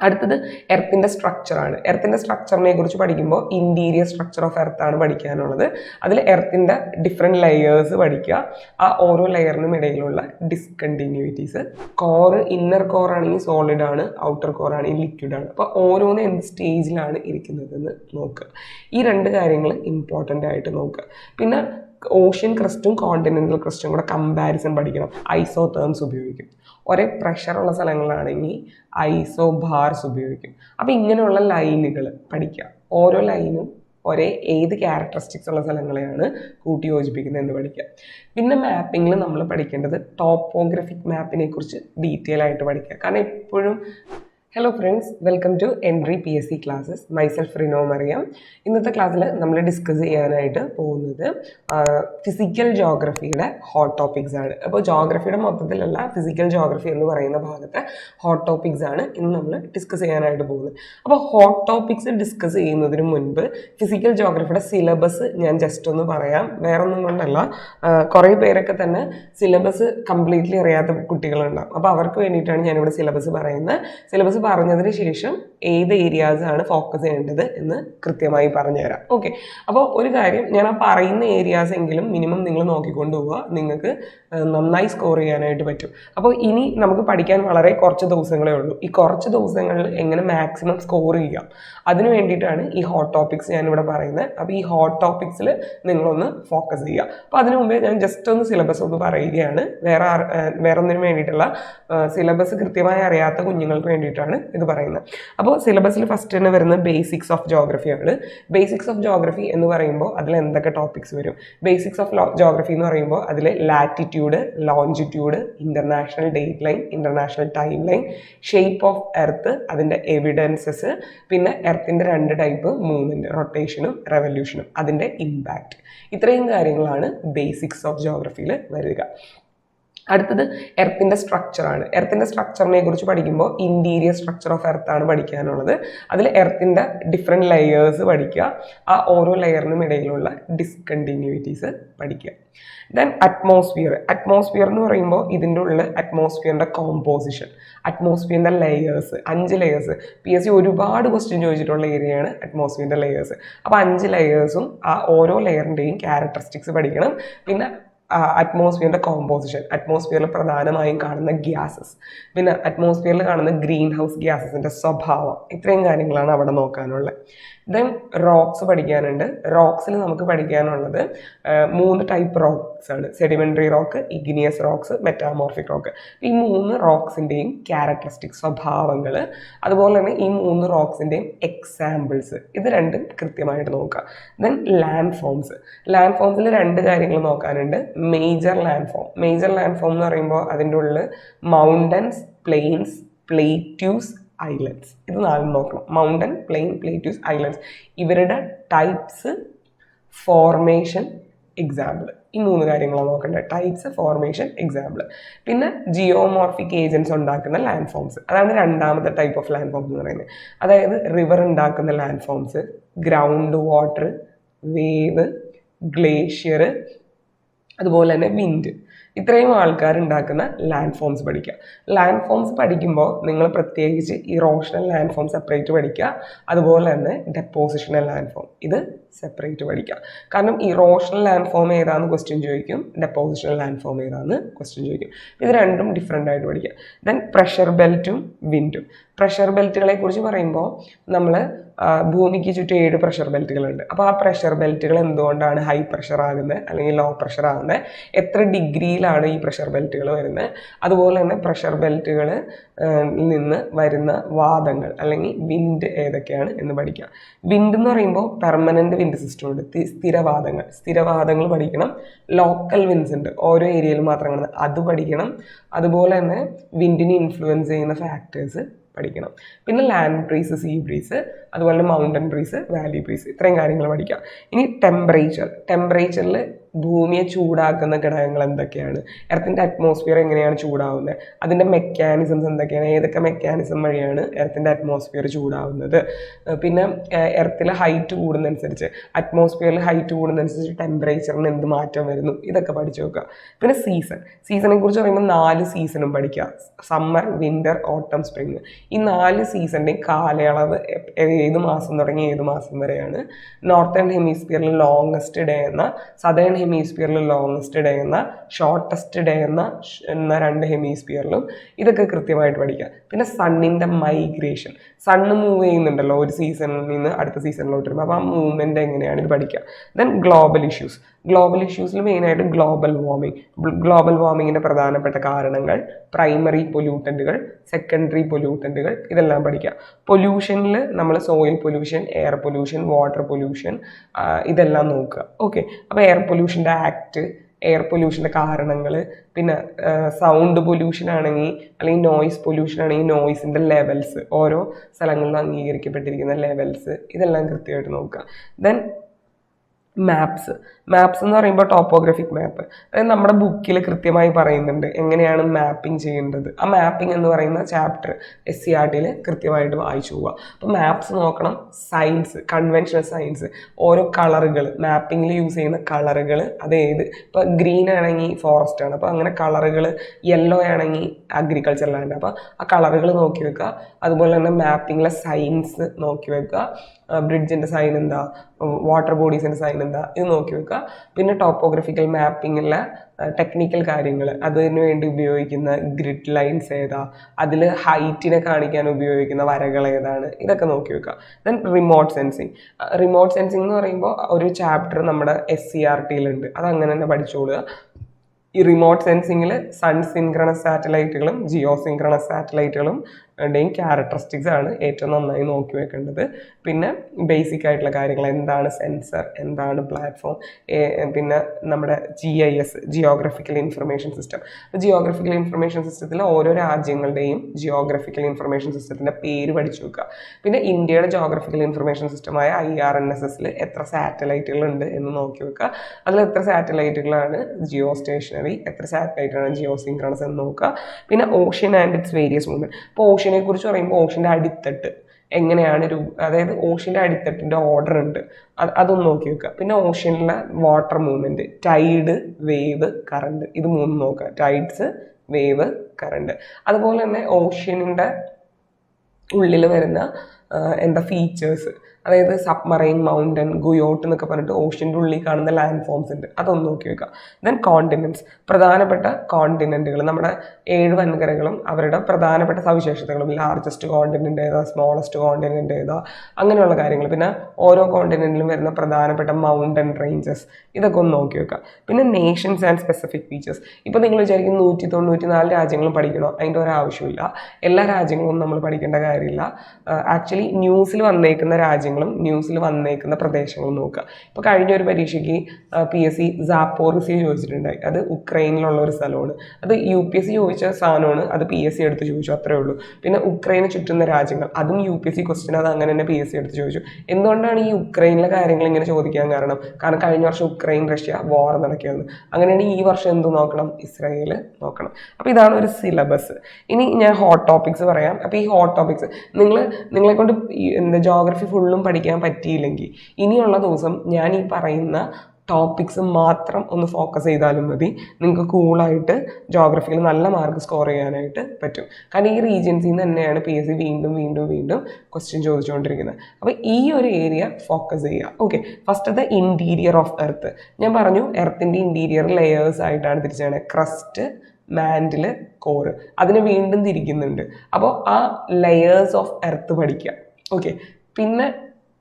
അടുത്തത് എർത്തിന്റെ സ്ട്രക്ചറാണ് എർത്തിന്റെ സ്ട്രക്ചറിനെ കുറിച്ച് പഠിക്കുമ്പോൾ ഇന്റീരിയർ സ്ട്രക്ചർ ഓഫ് എർത്ത് ആണ് പഠിക്കാനുള്ളത്. അതിൽ എർത്തിന്റെ ഡിഫറെന്റ് ലെയേഴ്സ് പഠിക്കുക. ആ ഓരോ ലെയറിനും ഇടയിലുള്ള ഡിസ്കണ്ടിന്യൂറ്റീസ് കോർ ഇന്നർ കോർ ആണെങ്കിൽ സോളിഡ് ആണ് ഔട്ടർ കോർ ആണെങ്കിൽ ലിക്വിഡ് ആണ്. അപ്പോൾ ഓരോന്ന് എന്ത് സ്റ്റേജിലാണ് ഇരിക്കുന്നതെന്ന് നോക്കുക. ഈ രണ്ട് കാര്യങ്ങൾ ഇമ്പോർട്ടന്റ് ആയിട്ട് നോക്കുക. പിന്നെ ഓഷ്യൻ ക്രിസ്റ്റും കോണ്ടിനെന്റൽ ക്രിസ്റ്റും കൂടെ കമ്പാരിസൺ പഠിക്കണം. ഐസോ ടേംസ് ഉപയോഗിക്കും. ഒരേ പ്രഷറുള്ള സ്ഥലങ്ങളാണെങ്കിൽ ഐസോ ബാർസ് ഉപയോഗിക്കും. അപ്പോൾ ഇങ്ങനെയുള്ള ലൈനുകൾ പഠിക്കുക ഓരോ ലൈനും ഒരേ ഏത് ക്യാരക്ടറിസ്റ്റിക്സ് ഉള്ള സ്ഥലങ്ങളെയാണ് കൂട്ടി യോജിപ്പിക്കുന്നത് എന്ന് പഠിക്കുക പിന്നെ മാപ്പിങ്ങിൽ നമ്മൾ പഠിക്കേണ്ടത് ടോപ്പോഗ്രഫിക് മാപ്പിനെ കുറിച്ച് ഡീറ്റെയിൽ ആയിട്ട് പഠിക്കുക കാരണം എപ്പോഴും hello friends welcome to Entri P S C classes myself Rino Mariyam ഇന്നത്തെ ക്ലാസ്സിൽ നമ്മൾ ഡിസ്കസ് ചെയ്യാനായിട്ട് പോകുന്നത് ഫിസിക്കൽ ജോഗ്രഫിയുടെ ഹോട്ട് ടോപ്പിക്സ് ആണ്. അപ്പോൾ ജോഗ്രഫിയുടെ മൊത്തത്തിലുള്ള ഫിസിക്കൽ ജോഗ്രഫി എന്ന് പറയുന്ന ഭാഗത്തെ ഹോട്ട് ടോപ്പിക്സ് ആണ് ഇന്ന് നമ്മൾ ഡിസ്കസ് ചെയ്യാനായിട്ട് പോകുന്നത്. അപ്പോൾ ഹോട്ട് ടോപ്പിക്സ് ഡിസ്കസ് ചെയ്യുന്നതിന് മുൻപ് ഫിസിക്കൽ ജോഗ്രഫിയുടെ സിലബസ് ഞാൻ ജസ്റ്റ് ഒന്ന് പറയാം. വേറെ ഒന്നും കൊണ്ടല്ല കുറേ പേരൊക്കെ തന്നെ സിലബസ് കംപ്ലീറ്റ്ലി അറിയാത്ത കുട്ടികളുണ്ടാകും അപ്പോൾ അവർക്ക് വേണ്ടിയിട്ടാണ് ഞാനിവിടെ സിലബസ് പറയുന്നത്. സിലബസ് പറഞ്ഞതിന് ശേഷം ഏത് ഏരിയാസ് ആണ് ഫോക്കസ് ചെയ്യേണ്ടത് എന്ന് കൃത്യമായി പറഞ്ഞുതരാം. ഓക്കെ അപ്പോൾ ഒരു കാര്യം ഞാൻ ആ പറയുന്ന ഏരിയാസ് എങ്കിലും മിനിമം നിങ്ങൾ നോക്കിക്കൊണ്ട് പോവുക നിങ്ങൾക്ക് നന്നായി സ്കോർ ചെയ്യാനായിട്ട് പറ്റും. അപ്പോൾ ഇനി നമുക്ക് പഠിക്കാൻ വളരെ കുറച്ച് ദിവസങ്ങളേ ഉള്ളൂ. ഈ കുറച്ച് ദിവസങ്ങളിൽ എങ്ങനെ മാക്സിമം സ്കോർ ചെയ്യാം? അതിന് വേണ്ടിയിട്ടാണ് ഈ ഹോട്ട് ടോപ്പിക്സ് ഞാനിവിടെ പറയുന്നത്. അപ്പോൾ ഈ ഹോട്ട് ടോപ്പിക്സിൽ നിങ്ങളൊന്ന് ഫോക്കസ് ചെയ്യുക. അപ്പോൾ അതിനു മുമ്പേ ഞാൻ ജസ്റ്റ് ഒന്ന് സിലബസ് ഒന്ന് പറയുകയാണ്. വേറെ വേറെ ഒന്നിനു വേണ്ടിയിട്ടുള്ള സിലബസ് കൃത്യമായി അറിയാത്ത കുഞ്ഞുങ്ങൾക്ക് വേണ്ടിയിട്ടാണ് ഇത് പറയുന്നത്. അപ്പോൾ സിലബസിൽ ഫസ്റ്റ് തന്നെ വരുന്നത് ബേസിക്സ് ഓഫ് ജോഗ്രഫിയാണ് ബേസിക്സ് ഓഫ് ജോഗ്രഫി എന്ന് പറയുമ്പോൾ അതിൽ എന്തൊക്കെ ടോപ്പിക്സ് വരും? ബേസിക്സ് ഓഫ് ജോഗ്രഫി എന്ന് പറയുമ്പോൾ അതിൽ latitude longitude international date line international time line shape of earth അതിന്റെ എവിഡൻസസ് പിന്നെ എർത്തിന്റെ രണ്ട് ടൈപ്പ് മൂവ്മെന്റ് റൊട്ടേഷനും റെവല്യൂഷനും അതിന്റെ ഇമ്പാക്റ്റ് ഇത്രയും കാര്യങ്ങളാണ് ബേസിക്സ് ഓഫ് ജോഗ്രഫിയിൽ വരിക. അടുത്തത് എർത്തിന്റെ സ്ട്രക്ചറാണ് എർത്തിന്റെ സ്ട്രക്ചറിനെ കുറിച്ച് പഠിക്കുമ്പോൾ ഇന്റീരിയർ സ്ട്രക്ചർ ഓഫ് എർത്ത് ആണ് പഠിക്കാനുള്ളത്. അതിൽ എർത്തിന്റെ ഡിഫറെന്റ് ലെയേഴ്സ് പഠിക്കുക. ആ ഓരോ ലെയറിനും ഇടയിലുള്ള ഡിസ്കണ്ടിന്യൂറ്റീസ് പഠിക്കുക. ദെൻ അറ്റ്മോസ്ഫിയർ അറ്റ്മോസ്ഫിയർ എന്ന് പറയുമ്പോൾ ഇതിന്റെ ഉള്ളിൽ അറ്റ്മോസ്ഫിയറിന്റെ കോമ്പോസിഷൻ അറ്റ്മോസ്ഫിയറിന്റെ ലെയേഴ്സ് അഞ്ച് ലെയേഴ്സ് പി എസ് സി ഒരുപാട് ക്വസ്റ്റ്യൻ ചോദിച്ചിട്ടുള്ള ഏരിയയാണ് അറ്റ്മോസ്ഫിയറിന്റെ ലെയേഴ്സ് അപ്പോൾ അഞ്ച് ലെയേഴ്സും ആ ഓരോ ലെയറിന്റെയും ക്യാരക്ടറിസ്റ്റിക്സ് പഠിക്കണം. പിന്നെ അറ്റ്മോസ്ഫിയറിന്റെ കോമ്പോസിഷൻ അറ്റ്മോസ്ഫിയറിൽ പ്രധാനമായും കാണുന്ന ഗ്യാസസ് പിന്നെ അറ്റ്മോസ്ഫിയറിൽ കാണുന്ന ഗ്രീൻ ഹൗസ് ഗ്യാസസിന്റെ സ്വഭാവം. ഇത്രയും കാര്യങ്ങളാണ് അവിടെ നോക്കാനുള്ളത്. ദെൻ റോക്സ് പഠിക്കാനുണ്ട്. റോക്സിൽ നമുക്ക് പഠിക്കാനുള്ളത് മൂന്ന് ടൈപ്പ് റോക്സ് ആണ്. Sedimentary rock igneous rocks metamorphic rock ഈ മൂന്ന് റോക്സിന്റെയും ക്യാരക്ടറിസ്റ്റിക് സ്വഭാവങ്ങൾ അതുപോലെ തന്നെ ഈ മൂന്ന് റോക്സിന്റെയും എക്സാമ്പിൾസ് ഇത് രണ്ടും കൃത്യമായിട്ട് നോക്കുക. ദെൻ ലാൻഡ് ഫോംസ് ലാൻഡ് ഫോംസിൽ രണ്ട് കാര്യങ്ങൾ നോക്കാനുണ്ട്. Major land form major land form എന്ന് പറയുമ്പോൾ അതിന്റെ ഉള്ളിൽ മൗണ്ടൻസ് പ്ലെയിൻസ് പ്ലേറ്റ്യൂസ് ഐലൻഡ്സ് ഇത് നാലും നോക്കണം. മൗണ്ടൻ പ്ലെയിൻ പ്ലേറ്റ്യൂസ് ഐലൻഡ്സ് ഇവരുടെ ടൈപ്സ് ഫോർമേഷൻ എക്സാമ്പിൾ ഈ മൂന്ന് കാര്യങ്ങളാണ് നോക്കേണ്ടത് ടൈപ്സ് ഫോർമേഷൻ എക്സാമ്പിൾ പിന്നെ ജിയോമോർഫിക് ഏജൻസ് ഉണ്ടാക്കുന്ന ലാൻഡ് ഫോംസ് അതാണ് രണ്ടാമത്തെ ടൈപ്പ് ഓഫ് ലാൻഡ് ഫോംസ് എന്ന് പറയുന്നത്. അതായത് റിവർ ഉണ്ടാക്കുന്ന land forms ground water wave glacier അതുപോലെ തന്നെ വിൻഡ്. ഇത്രയും ആൾക്കാർ ഉണ്ടാക്കുന്ന ലാൻഡ് ഫോംസ് പഠിക്കുക. ലാൻഡ് ഫോംസ് പഠിക്കുമ്പോൾ നിങ്ങൾ പ്രത്യേകിച്ച് ഇറോഷണൽ ലാൻഡ് ഫോം സെപ്പറേറ്റ് പഠിക്കുക. അതുപോലെ തന്നെ ഡെപ്പോസിഷണൽ ലാൻഡ് ഫോം ഇത് സെപ്പറേറ്റ് പഠിക്കുക. കാരണം ഇറോഷണൽ ലാൻഡ് ഫോം ഏതാണെന്ന് ക്വസ്റ്റ്യൻ ചോദിക്കും ഡെപ്പോസിഷണൽ ലാൻഡ് ഫോം ഏതാണെന്ന് ക്വസ്റ്റ്യൻ ചോദിക്കും. ഇത് രണ്ടും ഡിഫറെന്റ് ആയിട്ട് പഠിക്കുക. ദെൻ പ്രഷർ ബെൽറ്റും വിൻഡും പ്രഷർ ബെൽറ്റുകളെ കുറിച്ച് പറയുമ്പോൾ നമ്മൾ ഭൂമിക്ക് ചുറ്റും ഏഴ് പ്രഷർ ബെൽറ്റുകളുണ്ട് അപ്പോൾ ആ പ്രഷർ ബെൽറ്റുകൾ എന്തുകൊണ്ടാണ് ഹൈ പ്രഷർ ആകുന്നത് അല്ലെങ്കിൽ ലോ പ്രഷർ ആകുന്നത്? എത്ര ഡിഗ്രിയിലാണ് ഈ പ്രഷർ ബെൽറ്റുകൾ വരുന്നത്? അതുപോലെ തന്നെ പ്രഷർ ബെൽറ്റുകൾ നിന്ന് വരുന്ന വാദങ്ങൾ അല്ലെങ്കിൽ വിൻഡ് ഏതൊക്കെയാണ് എന്ന് പഠിക്കാം. വിൻഡ് എന്ന് പറയുമ്പോൾ പെർമനന്റ് വിൻഡ് സിസ്റ്റം ഉണ്ട്. സ്ഥിരവാദങ്ങൾ സ്ഥിരവാദങ്ങൾ പഠിക്കണം. ലോക്കൽ വിൻസ് ഉണ്ട്. ഓരോ ഏരിയയിൽ മാത്രം അത് പഠിക്കണം. അതുപോലെ തന്നെ വിൻഡിനെ ഇൻഫ്ലുവൻസ് ചെയ്യുന്ന ഫാക്ടേഴ്സ് പഠിക്കണം. പിന്നെ ലാൻഡ് ബ്രീസ് സീ ബ്രീസ് അതുപോലെ മൗണ്ടൻ ബ്രീസ് വാലി ബ്രീസ് ഇത്രയും കാര്യങ്ങൾ പഠിക്കാം. ഇനി ടെമ്പറേച്ചർ ടെമ്പറേച്ചറിൽ ഭൂമിയെ ചൂടാക്കുന്ന ഘടകങ്ങൾ എന്തൊക്കെയാണ്? എർത്തിന്റെ അറ്റ്മോസ്ഫിയർ എങ്ങനെയാണ് ചൂടാവുന്നത് അതിന്റെ മെക്കാനിസംസ് എന്തൊക്കെയാണ്? ഏതൊക്കെ മെക്കാനിസം വഴിയാണ് എർത്തിന്റെ അറ്റ്മോസ്ഫിയർ ചൂടാവുന്നത്? പിന്നെ എർത്തിലെ ഹൈറ്റ് കൂടുന്നതനുസരിച്ച് അറ്റ്മോസ്ഫിയറിൽ ഹൈറ്റ് കൂടുന്നതനുസരിച്ച് ടെമ്പറേച്ചറിന് എന്ത് മാറ്റം വരുന്നു? ഇതൊക്കെ പഠിച്ചു നോക്കുക പിന്നെ സീസൺ സീസണെ കുറിച്ച് പറയുമ്പോൾ നാല് സീസണും പഠിക്കുക സമ്മർ വിന്റർ ഓട്ടം സ്പ്രിങ് ഈ നാല് സീസണിന്റെയും കാലയളവ് ഏത് മാസം തുടങ്ങി ഏത് മാസം വരെയാണ്? നോർത്തേൺ ഹെമിസ്ഫിയറിൽ ലോങ്സ്റ്റ് ഡേ എന്ന സദേൺ ഹെമിസ്ഫിയറിൽ ലോങ്സ്റ്റ് ഡേ എന്ന ഷോർട്ടസ്റ്റ് ഡേ എന്ന എന്ന രണ്ട് ഹെമിസ്ഫിയറിലും ഇതൊക്കെ കൃത്യമായിട്ട് പഠിക്കുക പിന്നെ സണ്ണിന്റെ മൈഗ്രേഷൻ. സണ്ണ് മൂവ് ചെയ്യുന്നുണ്ടല്ലോ ഒരു സീസണിൽ നിന്ന് അടുത്ത സീസണിലോട്ട് വരുമ്പോൾ അപ്പോൾ ആ മൂവ്മെന്റ് എങ്ങനെയാണ് ഇത് പഠിക്കുക ദെൻ ഗ്ലോബൽ ഇഷ്യൂസ് ഗ്ലോബൽ ഇഷ്യൂസിൽ മെയിനായിട്ട് ഗ്ലോബൽ വാർമിംഗ് ഗ്ലോബൽ വാർമിങ്ങിന്റെ പ്രധാനപ്പെട്ട കാരണങ്ങൾ പ്രൈമറി പൊല്യൂട്ടന്റുകൾ സെക്കൻഡറി പൊല്യൂട്ടന്റുകൾ ഇതെല്ലാം പഠിക്കുക പൊല്യൂഷനിൽ നമ്മൾ soil pollution air pollution water pollution ഇതെല്ലാം നോക്കുക ഓക്കെ അപ്പോൾ എയർ പൊല്യൂഷന്റെ ആക്ട് എയർ പൊല്യൂഷന്റെ കാരണങ്ങൾ പിന്നെ സൗണ്ട് പൊല്യൂഷൻ ആണെങ്കിൽ അല്ലെങ്കിൽ നോയിസ് പൊല്യൂഷൻ ആണെങ്കിൽ നോയിസിന്റെ ലെവൽസ് ഓരോ സ്ഥലങ്ങളിലും അംഗീകരിക്കപ്പെട്ടിരിക്കുന്ന ലെവൽസ് ഇതെല്ലാം കൃത്യമായിട്ട് നോക്കുക. ദെൻ മാപ്സ് മാപ്സ് എന്ന് പറയുമ്പോൾ ടോപ്പോഗ്രഫിക് മാപ്പ് അതായത് നമ്മുടെ ബുക്കിൽ കൃത്യമായി പറയുന്നുണ്ട് എങ്ങനെയാണ് മാപ്പിംഗ് ചെയ്യേണ്ടത്. ആ മാപ്പിംഗ് എന്ന് പറയുന്ന ചാപ്റ്റർ എസ് സി ആർ ടിയിൽ കൃത്യമായിട്ട് വായിച്ചു പോവുക. അപ്പോൾ മാപ്സ് നോക്കണം സയൻസ് കൺവെൻഷണൽ സയൻസ് ഓരോ കളറുകൾ മാപ്പിങ്ങിൽ യൂസ് ചെയ്യുന്ന കളറുകൾ അതായത് ഇപ്പോൾ ഗ്രീൻ ആണെങ്കിൽ ഫോറസ്റ്റ് ആണ് അപ്പോൾ അങ്ങനെ കളറുകൾ യെല്ലോ ആണെങ്കിൽ അഗ്രികൾച്ചർ ലാൻഡ് അപ്പോൾ ആ കളറുകൾ നോക്കി വെക്കുക. അതുപോലെ തന്നെ മാപ്പിങ്ങിലെ സയൻസ് നോക്കി വെക്കുക. ബ്രിഡ്ജിന്റെ സൈൻ എന്താ? വാട്ടർ ബോഡീസിന്റെ സൈൻ എന്താ? ഇത് നോക്കി വെക്കുക. പിന്നെ ടോപ്പോഗ്രഫിക്കൽ മാപ്പിങ്ങിലെ ടെക്നിക്കൽ കാര്യങ്ങൾ അതിനു വേണ്ടി ഉപയോഗിക്കുന്ന ഗ്രിഡ് ലൈൻസ് ഏതാ? അതിൽ ഹൈറ്റിനെ കാണിക്കാൻ ഉപയോഗിക്കുന്ന വരകൾ ഏതാണ്? ഇതൊക്കെ നോക്കി വെക്കുക. Then remote sensing remote sensing എന്ന് പറയുമ്പോൾ ഒരു ചാപ്റ്റർ നമ്മുടെ എസ് സി ആർ ടിയിലുണ്ട് അത് അങ്ങനെ തന്നെ പഠിച്ചോളുക. ഈ റിമോട്ട് സെൻസിങ്ങിൽ സൺ സിൻക്രണസ് സാറ്റലൈറ്റുകളും ജിയോ സിൻക്രണസ് സാറ്റലൈറ്റുകളും ടെയും ക്യാരക്ടറിസ്റ്റിക്സ് ആണ് ഏറ്റവും നന്നായി നോക്കി വെക്കേണ്ടത്. പിന്നെ ബേസിക് ആയിട്ടുള്ള കാര്യങ്ങൾ. എന്താണ് സെൻസർ എന്താണ് പ്ലാറ്റ്ഫോം പിന്നെ നമ്മുടെ G I S geographical information system geographical information സിസ്റ്റത്തിൽ ഓരോ രാജ്യങ്ങളുടെയും ജിയോഗ്രഫിക്കൽ ഇൻഫർമേഷൻ സിസ്റ്റത്തിന്റെ പേര് പഠിച്ചു വെക്കുക. പിന്നെ ഇന്ത്യയുടെ ജിയോഗ്രഫിക്കൽ ഇൻഫർമേഷൻ സിസ്റ്റമായ ഐ ആർ എൻ എസ് എസിൽ എത്ര സാറ്റലൈറ്റുകൾ ഉണ്ട് എന്ന് നോക്കി വെക്കുക. അതിൽ എത്ര സാറ്റലൈറ്റുകളാണ് ജിയോ സ്റ്റേഷനറി എത്ര സാറ്റലൈറ്റാണ് ജിയോ സിൻക്രണസ് എന്ന് നോക്കുക. പിന്നെ ocean and its various movement ഇപ്പോൾ ഓഷ്യനെ കുറിച്ച് പറയുമ്പോൾ ഓഷ്യന്റെ അടിത്തട്ട് എങ്ങനെയാണ് രൂ അതായത് ഓഷ്യന്റെ അടിത്തട്ടിന്റെ ഓർഡർ ഉണ്ട്. അത് അതൊന്ന് നോക്കി വെക്കുക പിന്നെ ഓഷ്യനിലെ water movement tide wave current ഇത് മൂന്നും നോക്കുക ടൈഡ്സ് വേവ് കറണ്ട് അതുപോലെ തന്നെ ഓഷ്യനിന്റെ ഉള്ളിൽ വരുന്ന എന്താ ഫീച്ചേഴ്സ് അതായത് സബ്മറൈൻ മൗണ്ടൻ ഗുയോട്ട് എന്നൊക്കെ പറഞ്ഞിട്ട് ഓഷ്യന്റെ ഉള്ളിൽ കാണുന്ന ലാൻഡ് ഫോംസ് ഉണ്ട്. അതൊന്ന് നോക്കി വെക്കുക ദെൻ കോണ്ടിനെന്റ്സ് പ്രധാനപ്പെട്ട കോണ്ടിനെന്റുകൾ നമ്മുടെ ഏഴ് വൻകരകളും അവരുടെ പ്രധാനപ്പെട്ട സവിശേഷതകളും. ലാർജസ്റ്റ് കോണ്ടിനെന്റ് ഏതാ സ്മോളസ്റ്റ് കോണ്ടിനെന്റ് ഏതാ അങ്ങനെയുള്ള കാര്യങ്ങൾ. പിന്നെ ഓരോ കോണ്ടിനെന്റിലും വരുന്ന പ്രധാനപ്പെട്ട മൗണ്ടൻ റേഞ്ചസ് ഇതൊക്കെ ഒന്ന് നോക്കി വെക്കുക പിന്നെ നേഷൻസ് ആൻഡ് സ്പെസിഫിക് ഫീച്ചേഴ്സ് ഇപ്പോൾ നിങ്ങൾ വിചാരിക്കും നൂറ്റി തൊണ്ണൂറ്റി നാല് രാജ്യങ്ങളും പഠിക്കണോ? അതിന്റെ ഒരാവശ്യമില്ല എല്ലാ രാജ്യങ്ങളും നമ്മൾ പഠിക്കേണ്ട കാര്യമില്ല. ആക്ച്വലി ന്യൂസിൽ വന്നേക്കുന്ന രാജ്യങ്ങളും ന്യൂസിൽ വന്നേക്കുന്ന പ്രദേശങ്ങളും നോക്കുക. ഇപ്പോൾ കഴിഞ്ഞ ഒരു പരീക്ഷയ്ക്ക് പി എസ് സി സാപ്പോറിസി ചോദിച്ചിട്ടുണ്ടായി. അത് ഉക്രൈനിലുള്ള ഒരു സ്ഥലമാണ്. അത് യു പി എസ് സി ചോദിച്ച സാധനമാണ്. അത് പി എസ് സി എടുത്ത് ചോദിച്ചു അത്രേ ഉള്ളൂ. പിന്നെ ഉക്രൈനെ ചുറ്റുന്ന രാജ്യങ്ങൾ അതും U P S C question അത് അങ്ങനെ തന്നെ പി എസ് സി എടുത്ത് ചോദിച്ചു. എന്തുകൊണ്ടാണ് ഈ ഉക്രൈനിലെ കാര്യങ്ങൾ ഇങ്ങനെ ചോദിക്കാൻ കാരണം? കാരണം കഴിഞ്ഞ വർഷം ഉക്രൈൻ റഷ്യ വാർ നടക്കുകയാണ്. അങ്ങനെയാണെങ്കിൽ ഈ വർഷം എന്ത് നോക്കണം? ഇസ്രായേൽ നോക്കണം. അപ്പോൾ ഇതാണ് ഒരു സിലബസ് ഇനി ഞാൻ ഹോട്ട് ടോപ്പിക്സ് പറയാം. അപ്പോൾ ഈ ഹോട്ട് ടോപ്പിക്സ് നിങ്ങൾ നിങ്ങളെ കൊണ്ട് എന്താ ജോഗ്രഫി ഫുള്ളും പഠിക്കാൻ പറ്റിയില്ലെങ്കിൽ ഇനിയുള്ള ദിവസം ഞാൻ ഈ പറയുന്ന ടോപ്പിക്സ് മാത്രം ഒന്ന് ഫോക്കസ് ചെയ്താലും മതി. നിങ്ങൾക്ക് കൂളായിട്ട് ജോഗ്രഫിയിൽ നല്ല മാർക്ക് സ്കോർ ചെയ്യാനായിട്ട് പറ്റും. കാരണം ഈ റീജിയൻസിൽ നിന്ന് തന്നെയാണ് പി എസ് സി വീണ്ടും വീണ്ടും വീണ്ടും ക്വസ്റ്റ്യൻ ചോദിച്ചുകൊണ്ടിരിക്കുന്നത്. അപ്പോൾ ഈ ഒരു ഏരിയ ഫോക്കസ് ചെയ്യുക. Okay the interior of earth ഞാൻ പറഞ്ഞു എർത്തിന്റെ ഇന്റീരിയർ ലെയേഴ്സ് ആയിട്ടാണ് തിരിച്ചാണ് ക്രസ്റ്റ് മാൻഡിൽ കോർ അതിനെ വീണ്ടും തിരിക്കുന്നുണ്ട്. അപ്പോൾ ആ ലെയേഴ്സ് ഓഫ് എർത്ത് പഠിക്കുക. ഓക്കെ പിന്നെ